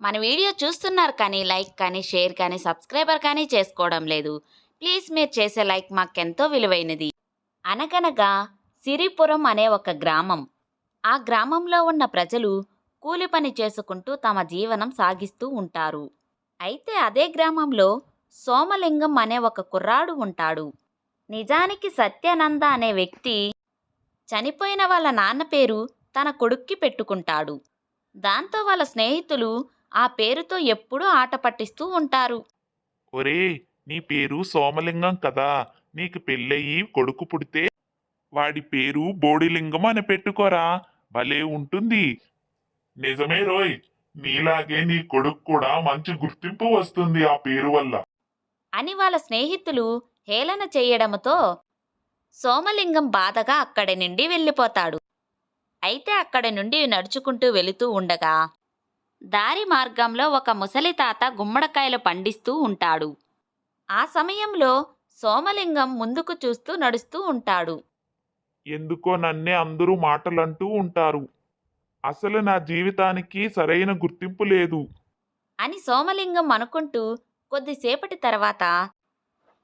మన వీడియో చూస్తున్నారు కానీ లైక్ కానీ షేర్ కానీ సబ్స్క్రైబర్ కానీ చేసుకోవడం లేదు. ప్లీజ్ మీరు చేసే లైక్ మాకెంతో విలువైనది. అనగనగా సిరిపురం అనే ఒక గ్రామం. ఆ గ్రామంలో ఉన్న ప్రజలు కూలి పని చేసుకుంటూ తమ జీవనం సాగిస్తూ ఉంటారు. అయితే అదే గ్రామంలో సోమలింగం అనే ఒక కుర్రాడు ఉంటాడు. నిజానికి సత్యానంద అనే వ్యక్తి చనిపోయిన వాళ్ళ నాన్న పేరు తన కొడుక్కి పెట్టుకుంటాడు. దాంతో వాళ్ళ స్నేహితులు ఆ పేరుతో ఎప్పుడూ ఆట పట్టిస్తూ ఉంటారు. ఒరే నీ పేరు సోమలింగం కదా నీకు పెళ్ళయి కొడుకు పుడితే వాడి పేరు బోడిలింగం అని పెట్టుకోరా భలే ఉంటుంది. నిజమే రోయ్ నీలాగే నీ కొడుకు కూడా మంచి గుర్తింపు వస్తుంది ఆ పేరు వల్ల. అని వాళ్ళ స్నేహితులు హేళన చేయడంతో సోమలింగం బాధగా అక్కడి నుండి వెళ్ళిపోతాడు. అయితే అక్కడి నుండి నడుచుకుంటూ వెళుతూ ఉండగా దారి మార్గంలో ఒక ముసలి తాత గుమ్మడికాయలు పండిస్తూ ఉంటాడు. ఆ సమయంలో సోమలింగం ముందుకు చూస్తూ నడుస్తూ ఉంటాడు. ఎందుకో నన్నే అందరూ మాటలంటూ ఉంటారు. అసలు నా జీవితానికి సరైన గుర్తింపు లేదు. అని సోమలింగం అనుకుంటూ కొద్దిసేపటి తర్వాత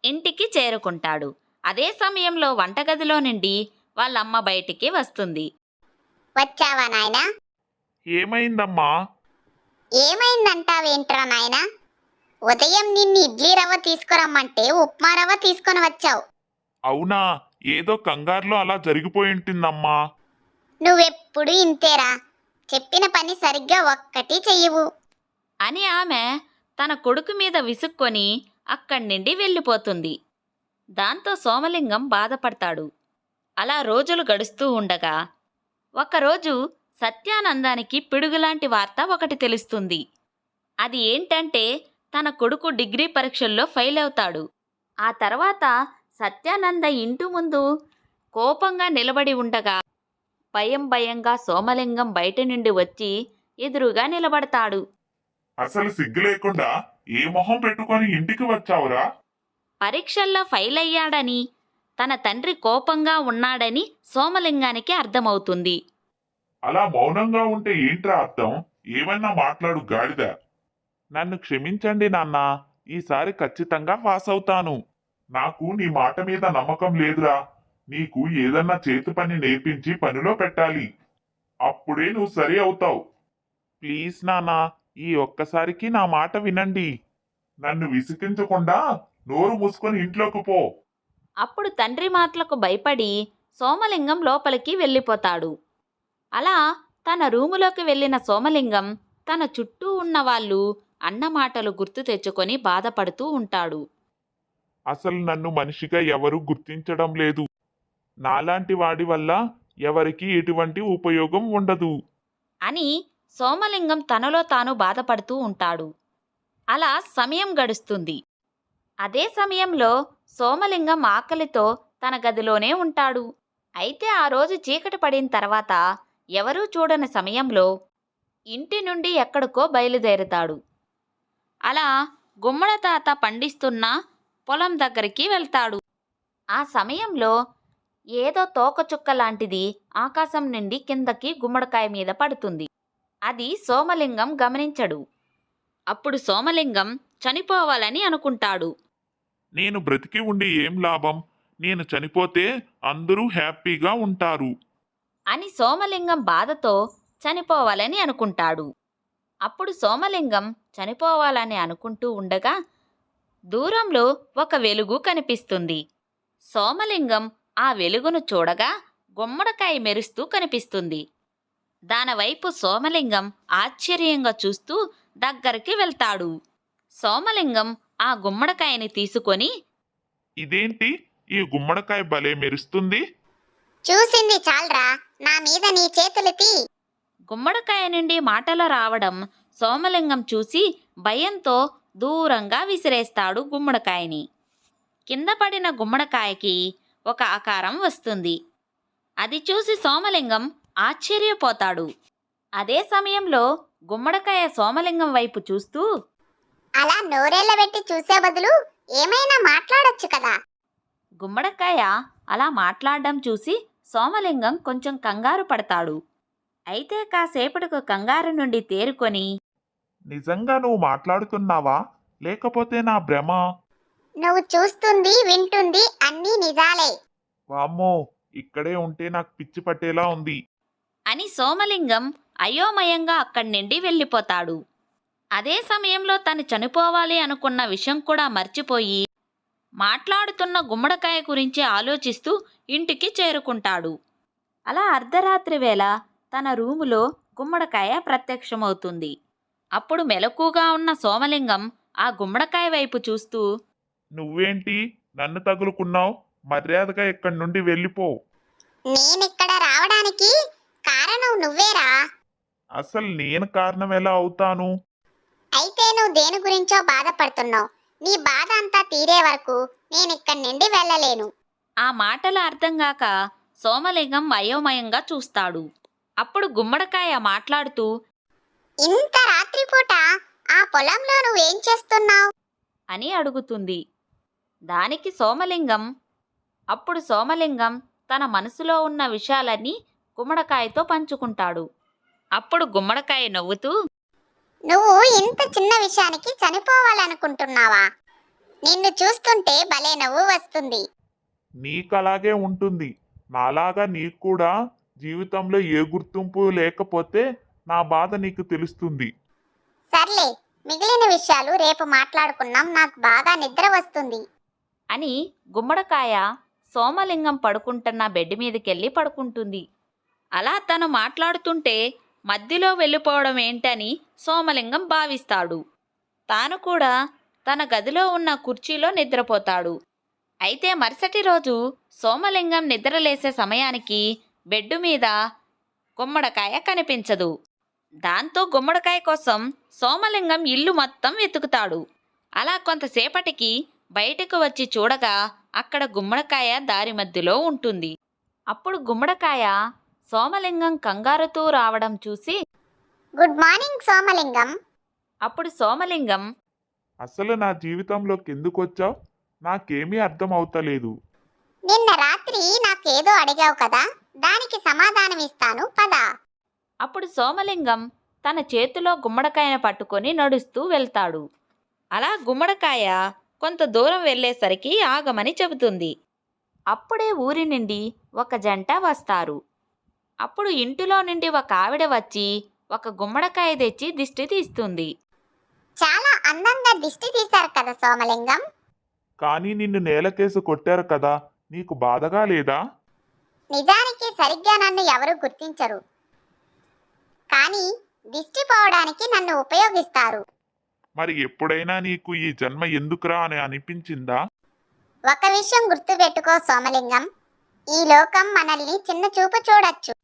ఇంటికి చేరుకుంటాడు. అదే సమయంలో వంటగదిలో నుండి వాళ్ళమ్మ బయటికి వస్తుంది. వచ్చావా నాయనా? ఏమైందమ్మా? ఏమైందంటావేంట్రా నాయనా? ఉదయం నిన్ను ఇడ్లీ రవ్వ తీసుకురమ్మంటే ఉప్మా రవ్వ తీసుకొని వచ్చావు. అవునా? ఏదో కంగారులో అలా జరిగిపోయి ఉంటుందమ్మా. నువ్వెప్పుడు ఇంతేరా? చెప్పిన పని సరిగ్గా ఒక్కటి చెయ్యవు. అని ఆమె తన కొడుకు మీద విసుక్కొని అక్కడి నుండి వెళ్ళిపోతుంది. దాంతో సోమలింగం బాధపడతాడు. అలా రోజులు గడుస్తూ ఉండగా ఒకరోజు సత్యానందానికి పిడుగులాంటి వార్త ఒకటి తెలుస్తుంది. అది ఏంటంటే తన కొడుకు డిగ్రీ పరీక్షల్లో ఫెయిల్ అవుతాడు. ఆ తర్వాత సత్యానంద ఇంటి ముందు కోపంగా నిలబడి ఉండగా భయం భయంగా సోమలింగం బయట నుండి వచ్చి ఎదురుగా నిలబడతాడు. అసలు సిగ్గు లేకుండా ఏ మొహం పెట్టుకొని ఇంటికి వచ్చావురా? పరీక్షల్లో ఫెయిల్ అయ్యాడని తన తండ్రి కోపంగా ఉన్నాడని సోమలింగానికి అర్థమవుతుంది. అలా మౌనంగా ఉంటే ఏంట్రా అర్థం? ఏమన్నా మాట్లాడు గాడిద. నన్ను క్షమించండి నాన్న. ఈసారి ఖచ్చితంగా పాస్ అవుతాను. నాకు నీ మాట మీద నమ్మకం లేదురా. నీకు ఏదన్నా చేతి పని నేర్పించి పనిలో పెట్టాలి. అప్పుడే నువ్వు సరి అవుతావు. ప్లీజ్ నాన్న ఈ ఒక్కసారికి నా మాట వినండి. నన్ను విసిగించకుండా నోరు మూసుకొని ఇంట్లోకి పో. అప్పుడు తండ్రి మాటలకు భయపడి సోమలింగం లోపలికి వెళ్ళిపోతాడు. అలా తన రూములోకి వెళ్ళిన సోమలింగం తన చుట్టూ ఉన్న వాళ్ళు అన్న మాటలు గుర్తు తెచ్చుకొని బాధపడుతూ ఉంటాడు. అసలు నన్ను మనిషిగా ఎవరు గుర్తించడం లేదు. నాలాంటి వాడి వల్ల ఎవరికి ఎటువంటి ఉపయోగం ఉండదు. అని సోమలింగం తనలో తాను బాధపడుతూ ఉంటాడు. అలా సమయం గడుస్తుంది. అదే సమయంలో సోమలింగం ఆకలితో తన గదిలోనే ఉంటాడు. అయితే ఆ రోజు చీకటి పడిన తర్వాత ఎవరూ చూడని సమయంలో ఇంటి నుండి ఎక్కడికో బయలుదేరుతాడు. అలా గుమ్మడతాత పండిస్తున్న పొలం దగ్గరికి వెళ్తాడు. ఆ సమయంలో ఏదో తోకచుక్క లాంటిది ఆకాశం నుండి కిందకి గుమ్మడికాయ మీద పడుతుంది. అది సోమలింగం గమనించడు. అప్పుడు సోమలింగం చనిపోవాలని అనుకుంటాడు. నేను బ్రతికి ఉండి ఏం లాభం? నేను చనిపోతే అందరూ హ్యాపీగా ఉంటారు. అని సోమలింగం బాధతో చనిపోవాలని అనుకుంటాడు. అప్పుడు సోమలింగం చనిపోవాలని అనుకుంటూ ఉండగా దూరంలో ఒక వెలుగు కనిపిస్తుంది. సోమలింగం ఆ వెలుగును చూడగా గుమ్మడికాయ మెరుస్తూ కనిపిస్తుంది. దానివైపు సోమలింగం ఆశ్చర్యంగా చూస్తూ దగ్గరికి వెళ్తాడు. సోమలింగం ఆ గుమ్మడికాయని తీసుకొని ఇదేంటి? ఈ గుమ్మడికాయ భలే మెరుస్తుంది. చూసింది చాలరా. నా మీద నీ చేతులు తీ. గుమ్మడికాయ నుండి మాటలు రావడం సోమలింగం చూసి భయంతో దూరంగా విసిరేస్తాడు గుమ్మడికాయని. కింద పడిన గుమ్మడికాయకి ఒక ఆకారం వస్తుంది. అది చూసి సోమలింగం ఆశ్చర్యపోతాడు. అదే సమయంలో గుమ్మడికాయ సోమలింగం వైపు చూస్తూ అలా నోరెళ్ళబెట్టి చూసే బదులు ఏమైనా మాట్లాడొచ్చు కదా. గుమ్మడికాయ అలా మాట్లాడడం చూసి సోమలింగం కొంచెం కంగారు పడతాడు. అయితే కాసేపటికి కంగారు నుండి తేరుకొని నిజంగా నువ్వు మాట్లాడుతున్నావా? లేకపోతే నా భ్రమ? నువ్వు చూస్తుంది వింటుంది అన్నీ నిజాలే. వామ్మో ఇక్కడే ఉంటే నాకు పిచ్చి పట్టేలా ఉంది. అని సోమలింగం అయోమయంగా అక్కడి నుండి వెళ్ళిపోతాడు. అదే సమయంలో తను చనిపోవాలి అనుకున్న విషయం కూడా మర్చిపోయి మాట్లాడుతున్న గుమ్మడికాయ గురించి ఆలోచిస్తూ ఇంటికి చేరుకుంటాడు. అలా అర్ధరాత్రి వేళ తన రూములో గుమ్మడికాయ ప్రత్యక్షమవుతుంది. అప్పుడు మెలకుగా ఉన్న సోమలింగం ఆ గుమ్మడికాయ వైపు చూస్తూ నువ్వేంటి? నన్ను తగులుకున్నావు? మర్యాదగా ఇక్కడి నుండి వెళ్ళిపో. నేనిక్కడ రావడానికి కారణం నువ్వేరా? అసలు నేను కారణం ఎలా అవుతాను? అయితే నువ్వు దేని గురించో బాధపడుతున్నావు? నీ బాధ అంతా తీరే వరకు నేను ఇక్కడి నుండి వెళ్ళలేను. ఆ మాటలు అర్థం కాక సోమలింగం అయోమయంగా చూస్తాడు. అప్పుడు గుమ్మడికాయ మాట్లాడుతూ ఇంత రాత్రిపూట ఆ పొలంలో నువ్వేం చేస్తున్నావు? అని అడుగుతుంది. దానికి సోమలింగం అప్పుడు సోమలింగం తన మనసులో ఉన్న విషయాలన్నీ గుమ్మడికాయతో పంచుకుంటాడు. అప్పుడు గుమ్మడికాయ నవ్వుతూ నువ్వు ఇంత చిన్న విషయానికి చనిపోవాలనుకుంటున్నావా? నిన్ను చూస్తుంటే భలే నవ్వు వస్తుంది. నీకు అలాగే ఉంటుంది. నాలాగా నీకు కూడా జీవితంలో ఏ గుర్తింపు లేకపోతే నా బాధ నీకు తెలుస్తుంది. సర్లే మిగిలిన విషయాలు రేపు మాట్లాడుకున్నాం. నాకు బాగా నిద్ర వస్తుంది. అని గుమ్మడికాయ సోమలింగం పడుకుంటున్న బెడ్ మీదకెళ్ళి పడుకుంటుంది. అలా తను మాట్లాడుతుంటే మధ్యలో వెళ్ళిపోవడం ఏంటని సోమలింగం భావిస్తాడు. తాను కూడా తన గదిలో ఉన్న కుర్చీలో నిద్రపోతాడు. అయితే మరుసటి రోజు సోమలింగం నిద్రలేసే సమయానికి బెడ్డు మీద గుమ్మడికాయ కనిపించదు. దాంతో గుమ్మడికాయ కోసం సోమలింగం ఇల్లు మొత్తం వెతుకుతాడు. అలా కొంతసేపటికి బయటకు వచ్చి చూడగా అక్కడ గుమ్మడికాయ దారి మధ్యలో ఉంటుంది. అప్పుడు గుమ్మడికాయ సోమలింగం కంగారుతూ రావడం చూసి గుడ్ మార్నింగ్ సోమలింగం. అప్పుడు సోమలింగం అసలు నా జీవితంలోకి ఎందుకు వచ్చావు నాకేమీ అర్థం అవుతలేదు నిన్న రాత్రి నాకేదో అడిగావు కదా దానికి సమాధానం ఇస్తాను పద. అప్పుడు సోమలింగం తన చేతిలో గుమ్మడికాయను పట్టుకొని నడుస్తూ వెళ్తాడు. అలా గుమ్మడికాయ కొంత దూరం వెళ్ళేసరికి ఆగమని చెబుతుంది. అప్పుడే ఊరి నుండి ఒక జంట వస్తారు. అప్పుడు ఇంటిలో నుండి ఒక ఆవిడ వచ్చి ఒక గుమ్మడికాయ తెచ్చి దిష్టి తీస్తుంది. చాలా అందంగా దిష్టి తీశారు కదా సోమలింగం. కానీ నిన్ను నేలకేసి కొట్టారు కదా నీకు బాధగా లేదా? నిజానికి సరిగ్గా నన్ను ఎవరు గుర్తించరు. కానీ దిష్టి పోవడానికి నన్ను ఉపయోగిస్తారు. మరి ఎప్పుడైనా నీకు ఈ జన్మ ఎందుకురా అని అనిపించిందా? ఒక విషయం గుర్తుపెట్టుకో సోమలింగం. ఈ లోకం మనల్ని చిన్న చూపు చూడొచ్చు.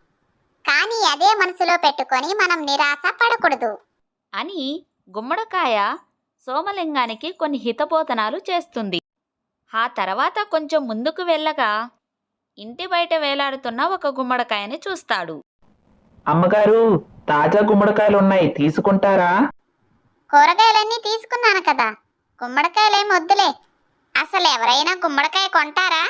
కానీ అదే మనసులో పెట్టుకొని మనం నిరాశ పడకూడదు. అని గుమ్మడికాయ సోమలింగానికి కొన్ని హితబోధనాలు చేస్తుంది. ఆ తర్వాత కొంచెం ముందుకు వెళ్ళగా ఇంటి బయట వేలాడుతున్న ఒక గుమ్మడికాయని చూస్తాడు. అమ్మగారు తాజా గుమ్మడికాయలు ఉన్నాయి తీసుకుంటారా? కూరగాయలన్నీ తీసుకున్నాను కదా. గుమ్మడికాయలేం వద్దులే. అసలు ఎవరైనా గుమ్మడికాయ కొంటారా?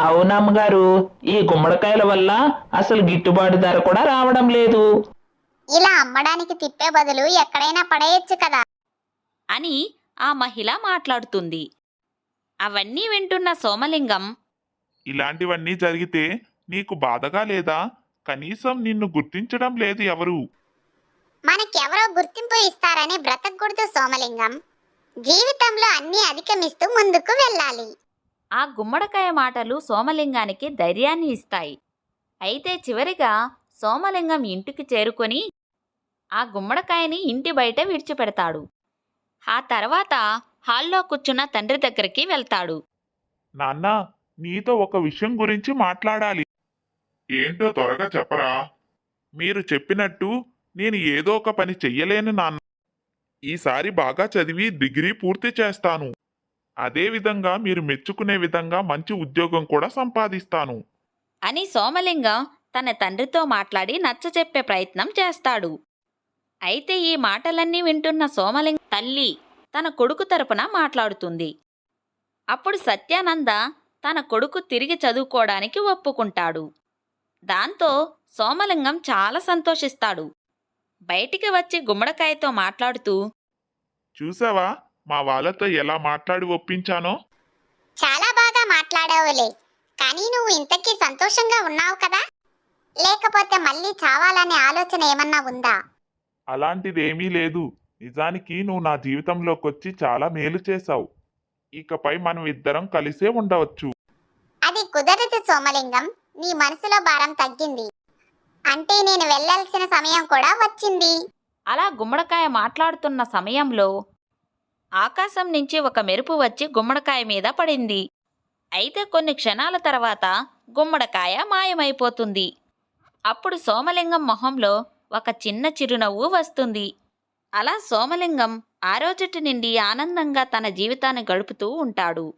అవును అమ్మగారు ఈ గుమ్మడికాయల వల్ల అసలు గిట్టుబాటు ధర కూడా రావడం లేదు. ఇలా అమ్మడానికి తిప్పే బదులు ఎక్కడైనా పడేయచ్చు కదా. అని ఆ మహిళ మాట్లాడుతుంది. అవన్నీ వింటున్న సోమలింగం ఇలాంటివన్నీ జరిగితే నీకు బాధగా లేదా? కనీసం నిన్ను గుర్తించడం లేదు ఎవరు? మనకెవరో గుర్తింపు ఇస్తారని బ్రతకూడదు సోమలింగం. జీవితంలో అన్ని అధిగమిస్తూ ముందుకు వెళ్ళాలి. ఆ గుమ్మడికాయ మాటలు సోమలింగానికి ధైర్యాన్ని ఇస్తాయి. అయితే చివరిగా సోమలింగం ఇంటికి చేరుకొని ఆ గుమ్మడికాయని ఇంటి బయట విడిచిపెడతాడు. ఆ తర్వాత హాల్లో కూర్చున్న తండ్రి దగ్గరికి వెళ్తాడు. నాన్న నీతో ఒక విషయం గురించి మాట్లాడాలి. ఏంటో త్వరగా చెప్పరా? మీరు చెప్పినట్టు నేను ఏదో ఒక పని చెయ్యలేను నాన్న. ఈసారి బాగా చదివి డిగ్రీ పూర్తి చేస్తాను. అదే విధంగా మీరు మెచ్చుకునే విధంగా మంచి ఉద్యోగం కూడా సంపాదిస్తాను. అని సోమలింగం తన తండ్రితో మాట్లాడి నచ్చచెప్పే ప్రయత్నం చేస్తాడు. అయితే ఈ మాటలన్నీ వింటున్న సోమలింగం తల్లి తన కొడుకు తరపున మాట్లాడుతుంది. అప్పుడు సత్యానంద తన కొడుకు తిరిగి చదువుకోవడానికి ఒప్పుకుంటాడు. దాంతో సోమలింగం చాలా సంతోషిస్తాడు. బయటికి వచ్చి గుమ్మడికాయతో మాట్లాడుతూ చూసావా? మా వాళ్ళతో ఎలా మాట్లాడి ఒప్పించానో? చాలా బాగా మాట్లాడావులే. కానీ నువ్వు ఇంతకీ సంతోషంగా ఉన్నావు కదా? లేకపోతే మళ్ళీ చావాలనే ఆలోచన ఏమన్నా ఉందా? అలాంటిదేమీ లేదు. నిజానికి నువ్వు నా జీవితంలోకి వచ్చి చాలా మేలు చేశావు. ఇకపై మనం ఇద్దరం కలిసే ఉండవచ్చు. అది కుదరదు సోమలింగం. నీ మనసులో భారం తగ్గింది. అంటే నేను వెళ్ళాల్సిన సమయం కూడా వచ్చింది. అలా గుమ్మడికాయ మాట్లాడుతున్న సమయంలో ఆకాశం నుంచి ఒక మెరుపు వచ్చి గుమ్మడికాయ మీద పడింది. అయితే కొన్ని క్షణాల తర్వాత గుమ్మడికాయ మాయమైపోతుంది. అప్పుడు సోమలింగం మొహంలో ఒక చిన్న చిరునవ్వు వస్తుంది. అలా సోమలింగం ఆ రోజుటి నుండి ఆనందంగా తన జీవితాన్ని గడుపుతూ ఉంటాడు.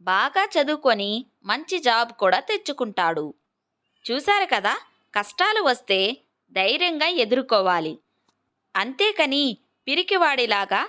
బాగా చదువుకొని మంచి జాబ్ కూడా తెచ్చుకుంటాడు. చూశారు కదా కష్టాలు వస్తే ధైర్యంగా ఎదుర్కోవాలి. అంతేకని పిరికివాడిలాగా